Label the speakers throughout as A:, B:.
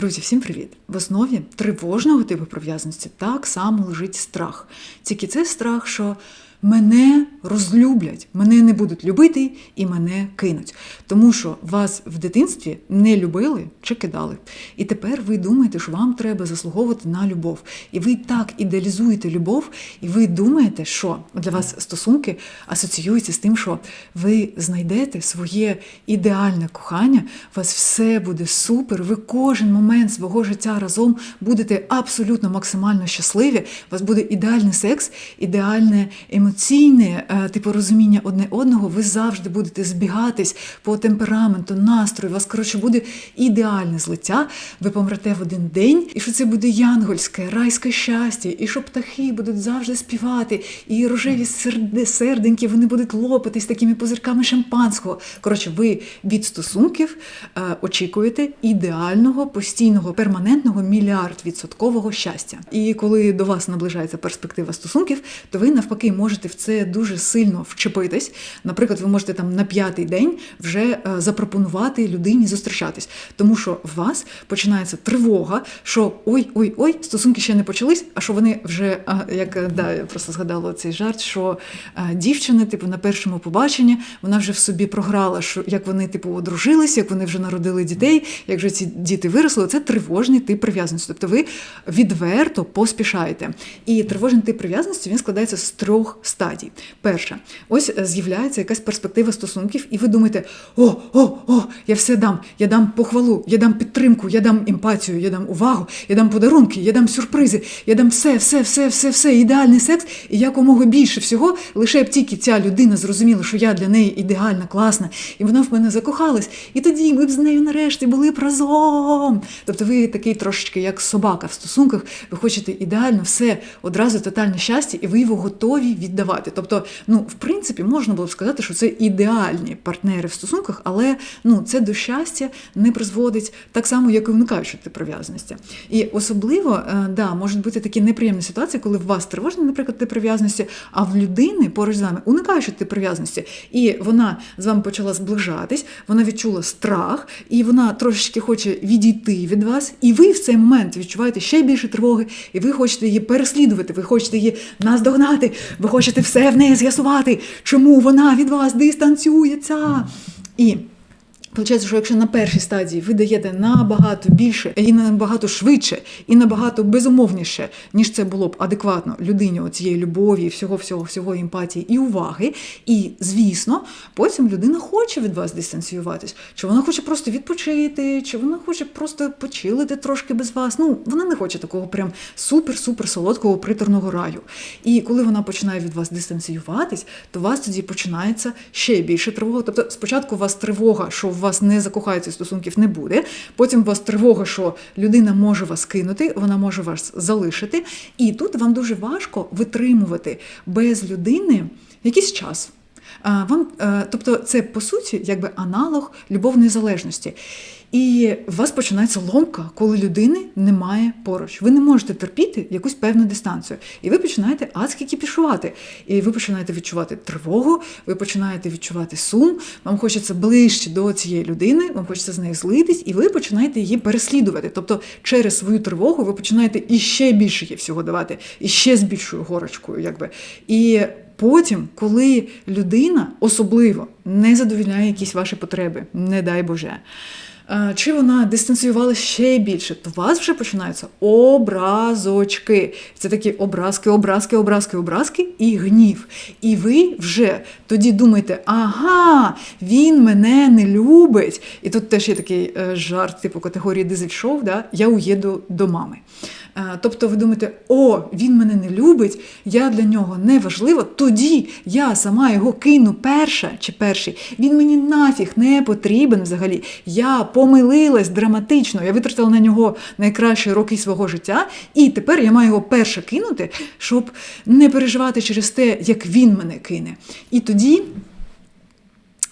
A: Друзі, всім привіт! В основі тривожного типу прив'язаності так само лежить страх. Тільки це страх, що мене розлюблять, мене не будуть любити і мене кинуть. Тому що вас в дитинстві не любили чи кидали. І тепер ви думаєте, що вам треба заслуговувати на любов. І ви так ідеалізуєте любов, і ви думаєте, що для вас стосунки асоціюються з тим, що ви знайдете своє ідеальне кохання, у вас все буде супер, ви кожен момент свого життя разом будете абсолютно максимально щасливі. У вас буде ідеальний секс, ідеальне емоційне е, типу розуміння одне одного. Ви завжди будете збігатись по темпераменту, настрою. У вас коротше буде ідеальне злиття. Ви помрете в один день, і що це буде янгольське, райське щастя, і що птахи будуть завжди співати, і рожеві серде- серденьки вони будуть лопатись такими позирками шампанського. Коротше, ви від стосунків е, очікуєте ідеального, постійного, перманентного мільярд відсоткового щастя. І коли до вас наближається перспектива стосунків, то ви навпаки можете в це дуже сильно вчепитись. Наприклад, ви можете там на п'ятий день вже е, запропонувати людині зустрічатись, тому що в вас починається тривога, що ой, ой, стосунки ще не почались, а що вони вже як е, да, я просто згадала цей жарт, що е, дівчина, типу, на першому побаченні вона вже в собі програла, що як вони типу одружились, як вони вже народили дітей, як вже ці діти виросли. Це тривожний тип прив'язаності. Тобто ви відверто поспішаєте. І тривожний тип прив'язаності він складається з трьох стадій. Перша, ось е, з'являється якась перспектива стосунків, і ви думаєте: о, о, о, я все дам, я дам похвалу, я дам підтримку, я дам емпатію, я дам увагу, я дам подарунки, я дам сюрпризи, я дам все, все, все, все, все, ідеальний секс, і якомога більше всього, лише б тільки ця людина зрозуміла, що я для неї ідеальна, класна, і вона в мене закохалась. І тоді ми б з нею нарешті були б разом. Тобто ви такий трошечки як собака в стосунках, ви хочете ідеально все одразу тотальне щастя, і ви його готові віддавати. Тобто, ну, в принципі, можна було б сказати, що це ідеальні партнери в стосунках, але ну, це до щастя не призводить так само, як і виникаючи тип прив'язаності. І особливо, е, да, можуть бути такі неприємні ситуації, коли в вас тривожний, наприклад, тип прив'язаності, а в людини поруч з вами уникаючи тип прив'язаності, і вона з вами почала зближатись, вона відчула страх, і вона трошечки хоче відійти від вас, і ви в цей момент відчуваєте ще більше тривоги, і ви хочете її переслідувати, ви хочете її наздогнати, ви хочете все в неї з'ясувати, чому вона від вас дистанціюється. І Получається, що якщо на першій стадії ви даєте набагато більше і набагато швидше, і набагато безумовніше, ніж це було б адекватно людині цієї любові, всього, всього, всього емпатії і уваги. І звісно, потім людина хоче від вас дистанціюватись, чи вона хоче просто відпочити, чи вона хоче просто почилити трошки без вас. Ну, вона не хоче такого прям супер-супер солодкого приторного раю. І коли вона починає від вас дистанціюватись, то у вас тоді починається ще більше тривога. Тобто, спочатку у вас тривога, що вас не закохаються стосунків, не буде. Потім у вас тривога, що людина може вас кинути, вона може вас залишити. І тут вам дуже важко витримувати без людини якийсь час. Вам, е, тобто, це по суті якби аналог любовної залежності. І у вас починається ломка, коли людини немає поруч. Ви не можете терпіти якусь певну дистанцію. І ви починаєте адськи кіпішувати. І ви починаєте відчувати тривогу, ви починаєте відчувати сум, вам хочеться ближче до цієї людини, вам хочеться з нею злитись, і ви починаєте її переслідувати. Тобто, через свою тривогу ви починаєте іще більше їй всього давати, і ще з більшою горочкою. якби. І Потім, коли людина особливо не задовільняє якісь ваші потреби, не дай Боже, чи вона дистанціювала ще більше, то у вас вже починаються образочки. Це такі образки, образки, образки, образки і гнів. І ви вже тоді думаєте, ага, він мене не любить. І тут теж є такий е, жарт, типу категорії дизель-шоу, да? я уїду до мами. Е, Тобто ви думаєте, о, він мене не любить, я для нього не важлива, тоді я сама його кину перша чи перший. Він мені нафіг не потрібен взагалі. Я помилилась драматично, я витратила на нього найкращі роки свого життя, і тепер я маю його перше кинути, щоб не переживати через те, як він мене кине. І тоді.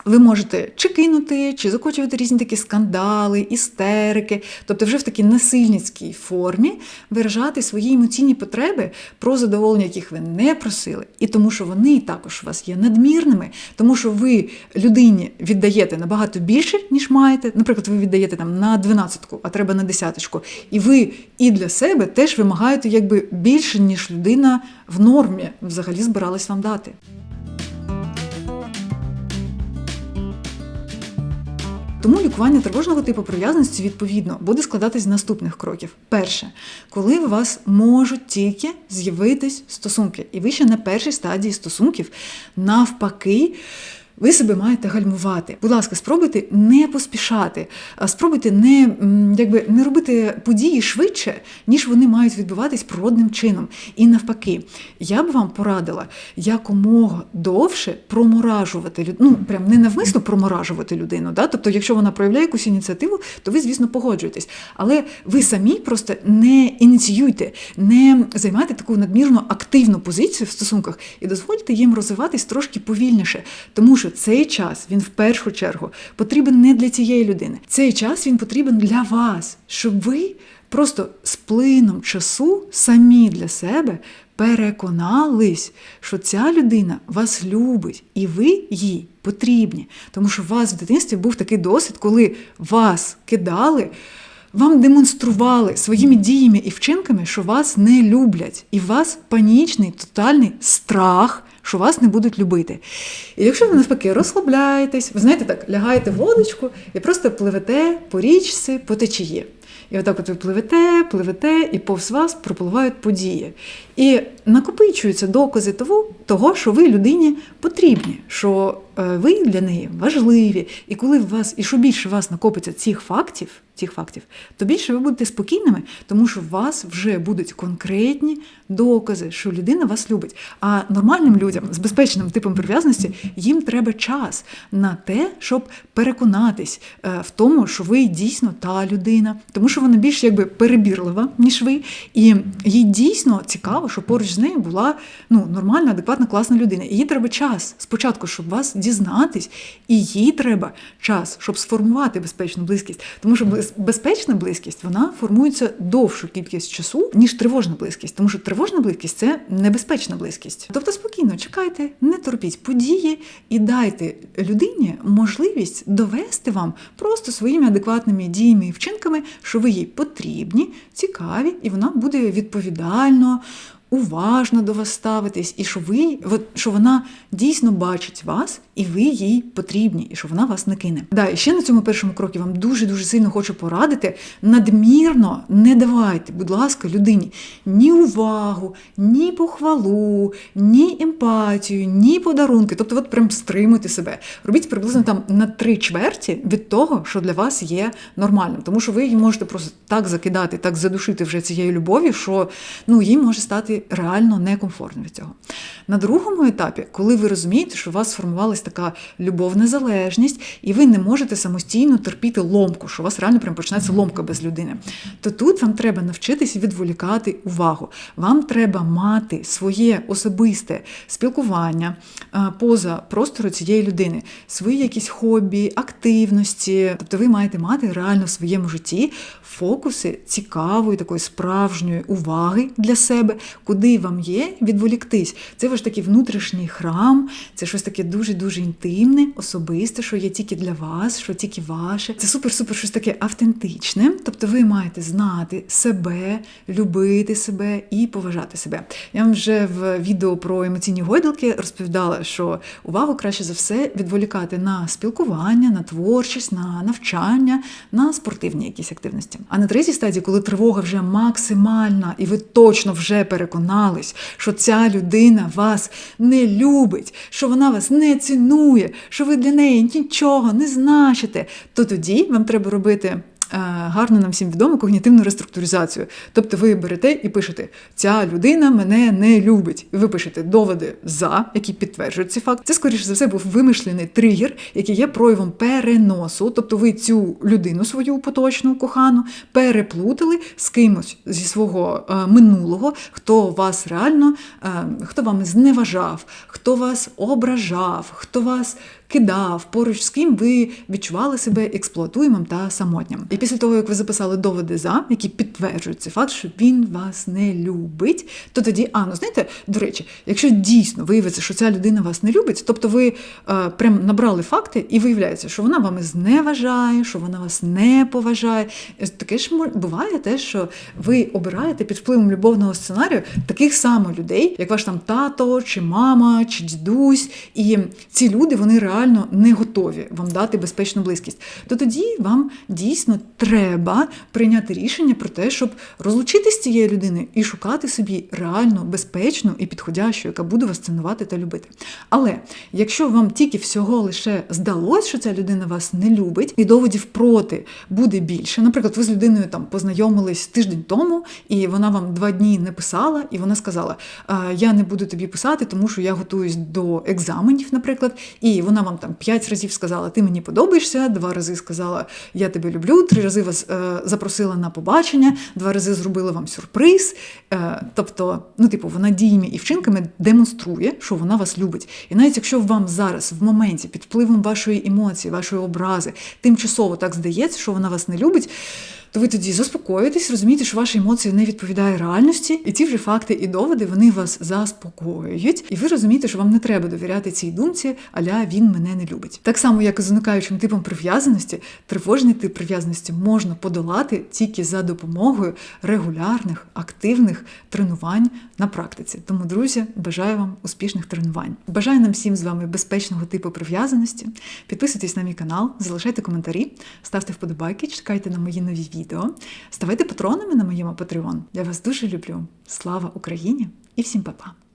A: Ви можете чи кинути, чи закочувати різні такі скандали, істерики, тобто вже в такій насильницькій формі виражати свої емоційні потреби, про задоволення, яких ви не просили, і тому, що вони також у вас є надмірними, тому що ви людині віддаєте набагато більше, ніж маєте. Наприклад, ви віддаєте там на дванадцятку, а треба на десяточку. І ви і для себе теж вимагаєте якби більше, ніж людина в нормі взагалі збиралась вам дати. Тому лікування тривожного типу прив'язаності відповідно буде складатись з наступних кроків. Перше, коли у вас можуть тільки з'явитись стосунки, і ви ще на першій стадії стосунків. Навпаки ви себе маєте гальмувати. Будь ласка, спробуйте не поспішати, спробуйте не якби не робити події швидше, ніж вони мають відбуватись природним чином. І навпаки, я б вам порадила якомога довше проморажувати людину. Ну прям не навмисно проморажувати людину. Да? Тобто, якщо вона проявляє якусь ініціативу, то ви, звісно, погоджуєтесь. Але ви самі просто не ініціюйте, не займайте таку надмірно активну позицію в стосунках і дозвольте їм розвиватись трошки повільніше, тому що що цей час він в першу чергу потрібен не для цієї людини. Цей час він потрібен для вас, щоб ви просто з плином часу самі для себе переконались, що ця людина вас любить, і ви їй потрібні. Тому що у вас в дитинстві був такий досвід, коли вас кидали. Вам демонстрували своїми діями і вчинками, що вас не люблять, і вас панічний, тотальний страх що вас не будуть любити. І якщо ви навпаки розслабляєтесь, ви знаєте так, лягаєте в водочку і просто пливете по річці, по течії. І отак от ви пливете, пливете, і повз вас пропливають події. І накопичуються докази того, того, що ви людині потрібні, що ви для неї важливі. І коли у вас, і що більше у вас накопиться цих фактів, цих фактів, то більше ви будете спокійними, тому що у вас вже будуть конкретні докази, що людина вас любить. А нормальним людям з безпечним типом прив'язаності їм треба час на те, щоб переконатись е, в тому, що ви дійсно та людина, тому що вона більш якби перебірлива, ніж ви, і їй дійсно цікаво, що поруч з нею була ну, нормальна, адекватна, класна людина. І їй треба час спочатку, щоб вас дізнатись, і їй треба час, щоб сформувати безпечну близькість, тому що безпечна близькість вона формується довшу кількість часу, ніж тривожна близькість, тому що тривожна близькість це небезпечна близькість. Тобто спокійно чекайте, не торпіть події і дайте людині можливість довести вам просто своїми адекватними діями і вчинками, що ви їй потрібні, цікаві, і вона буде відповідально уважно до вас ставитись, і що ви, що вона дійсно бачить вас, і ви їй потрібні, і що вона вас не кине. Да, і ще на цьому першому крокі вам дуже-дуже сильно хочу порадити. Надмірно не давайте, будь ласка, людині ні увагу, ні похвалу, ні емпатію, ні подарунки. Тобто, от прям стримуйте себе. Робіть приблизно там на три чверті від того, що для вас є нормальним. Тому що ви її можете просто так закидати, так задушити вже цією любов'ю, що ну, їй може стати реально некомфортно від цього. На другому етапі, коли ви розумієте, що у вас сформувалася така любовна залежність, і ви не можете самостійно терпіти ломку, що у вас реально прям почнеться ломка без людини, то тут вам треба навчитись відволікати увагу. Вам треба мати своє особисте спілкування поза простору цієї людини, свої якісь хобі, активності. Тобто ви маєте мати реально в своєму житті фокуси цікавої, такої справжньої уваги для себе, куди вам є відволіктись. Це ваш такий внутрішній храм, це щось таке дуже-дуже інтимне, особисте, що є тільки для вас, що тільки ваше. Це супер-супер щось таке автентичне. Тобто ви маєте знати себе, любити себе і поважати себе. Я вам вже в відео про емоційні гойдалки розповідала, що увагу краще за все відволікати на спілкування, на творчість, на навчання, на спортивні якісь активності. А на третій стадії, коли тривога вже максимальна, і ви точно вже переконані, переконались, що ця людина вас не любить, що вона вас не цінує, що ви для неї нічого не значите, то тоді вам треба робити гарно нам всім відомо когнітивну реструктуризацію. Тобто ви берете і пишете, ця людина мене не любить. Ви пишете доводи за, які підтверджують цей факт. Це, скоріше за все, був вимишлений тригер, який є проявом переносу. Тобто ви цю людину, свою поточну кохану, переплутали з кимось зі свого е, минулого, хто вас реально, е, хто вам зневажав, хто вас ображав, хто вас кидав, поруч з ким ви відчували себе експлуатуємим та самотнім. І після того, як ви записали доводи за, які підтверджують цей факт, що він вас не любить, то тоді, а ну знаєте, до речі, якщо дійсно виявиться, що ця людина вас не любить, тобто ви е, прям набрали факти і виявляється, що вона вами зневажає, що вона вас не поважає. Таке ж буває те, що ви обираєте під впливом любовного сценарію таких само людей, як ваш там тато, чи мама, чи дідусь. І ці люди вони реально не готові вам дати безпечну близькість. То тоді вам дійсно треба прийняти рішення про те, щоб розлучитись з цією людиною і шукати собі реально безпечну і підходящу, яка буде вас цінувати та любити. Але якщо вам тільки всього лише здалось, що ця людина вас не любить, і доводів проти буде більше. Наприклад, ви з людиною там познайомились тиждень тому, і вона вам два дні не писала, і вона сказала: Я не буду тобі писати, тому що я готуюсь до екзаменів, наприклад. І вона вам там п'ять разів сказала, ти мені подобаєшся, два рази сказала, я тебе люблю, три рази вас е, запросила на побачення, два рази зробила вам сюрприз. Е, тобто, ну, типу, вона діями і вчинками демонструє, що вона вас любить. І навіть якщо вам зараз в моменті під впливом вашої емоції, вашої образи, тимчасово так здається, що вона вас не любить. То ви тоді заспокоїтесь, розумієте, що ваші емоції не відповідають реальності, і ці вже факти і доводи вони вас заспокоюють, і ви розумієте, що вам не треба довіряти цій думці, аля він мене не любить. Так само, як і з уникаючим типом прив'язаності, тривожний тип прив'язаності можна подолати тільки за допомогою регулярних активних тренувань на практиці. Тому, друзі, бажаю вам успішних тренувань. Бажаю нам всім з вами безпечного типу прив'язаності. Підписуйтесь на мій канал, залишайте коментарі, ставте вподобайки, чекайте на мої нові відео, ставайте патронами на моєму Patreon. Я вас дуже люблю. Слава Україні і всім па-па!